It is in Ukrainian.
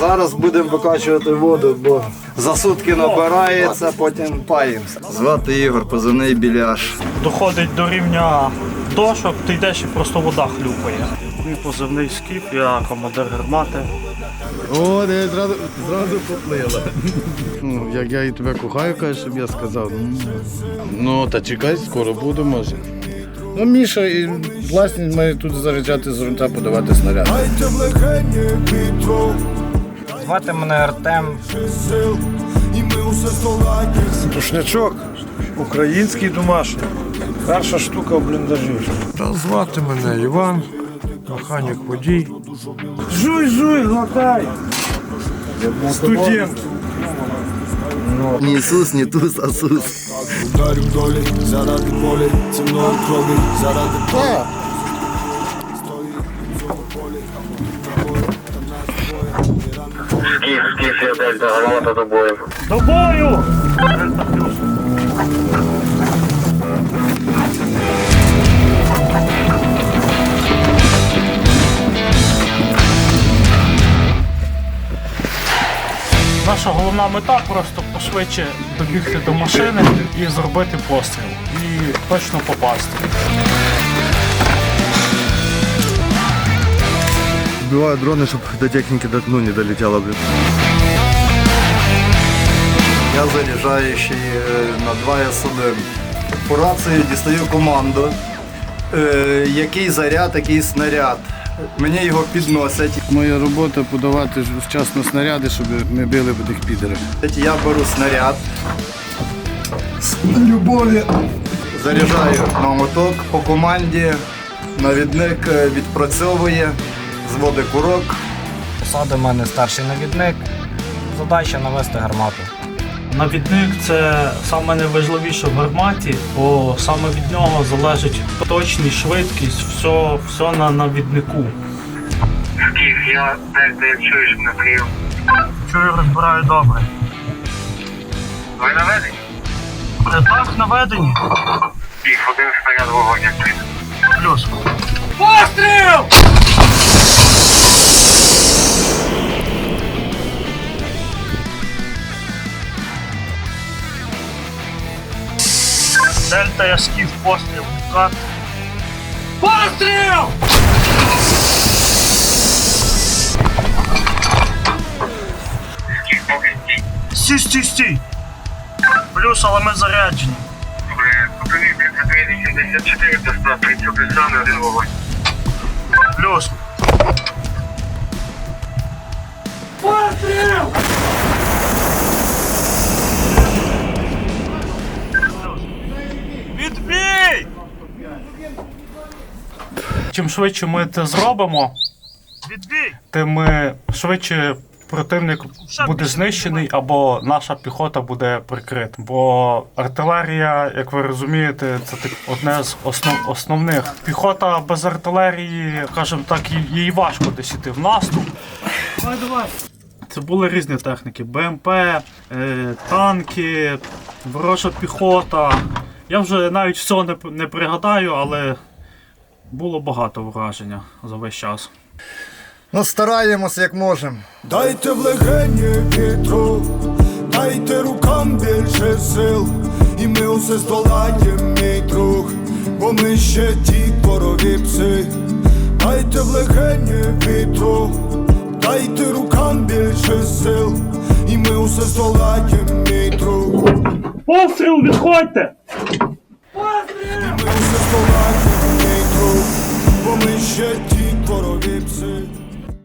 Зараз будемо викачувати воду, бо за сутки набирається, потім паїмося. Звати Ігор, позивний біляш. доходить до рівня дошок, ти йдеш і просто вода хлюпає. Мій позивний скіп, я командир гармати. О, де зразу, зразу поплила. Ну, як я і тебе кохаю, кажеш, щоб я сказав. Ну, Ну, та чекай, скоро буду, може. Ну, Міша і власність має тут заряджати з грунта, подавати снаряд. Звати мене Артем. Тушнячок український домашній. Перша штука в бліндажі. Та звати мене Іван, механік водій. Жуй, жуй, глотай. Студент. Ні Ісус, ні туз, а сус. Ударю долі, заради волі, це мною крові, заради полі. До бою! Наша головна мета просто пошвидше добігти до машини і зробити постріл. І точно попасти. Вбиваю дрони, щоб до техніки до, ну, не долетіло, блін. Я заряджаю ще е, на 2 С1. По рації дістаю команду. Е, який заряд, який снаряд. Мені його підносять. Моя робота подавати вчасно снаряди, щоб ми били б тих підерів. Я беру снаряд. З любові. Заряджаю на моток по команді. Навідник е, відпрацьовує, зводить курок. Посади в мене старший навідник. Задача навести гармату. Навідник це саме найважливіше в гарматі, бо саме від нього залежить точність, швидкість, все, все на навіднику. Скіф, я теж де чуєш на прийом. Чую, розбираю добре. Ви наведені? Е, Так, наведені. Скіф, один снаряд вогонь. Плюс. Постріл! Дельта я скіф постріл. Так. Постріл! Стій. Стій, стій. Плюс, але ми заряджені. Добре, покажи 5284 до 130 присани, один вогонь. Плюс. Постріл! Чим швидше ми це зробимо, тим е, швидше противник буде знищений або наша піхота буде прикрита. Бо артилерія, як ви розумієте, це так одне з основ, основних. Піхота без артилерії, скажімо так, їй- важко десь іти в наступ. Давай, давай. Це були різні техніки: БМП, е, танки, ворожа піхота. Я вже навіть всього не, не пригадаю, але було багато враження за весь час. Ну, стараємося як можемо. Дайте в легені вітру, дайте рукам більше сил, і ми усе здолаємо, мій друг, бо ми ще ті корові пси. Дайте в легені вітру, дайте рукам більше сил, і ми усе здолаємо, мій друг. Постріл, відходьте! ще ті корові пси.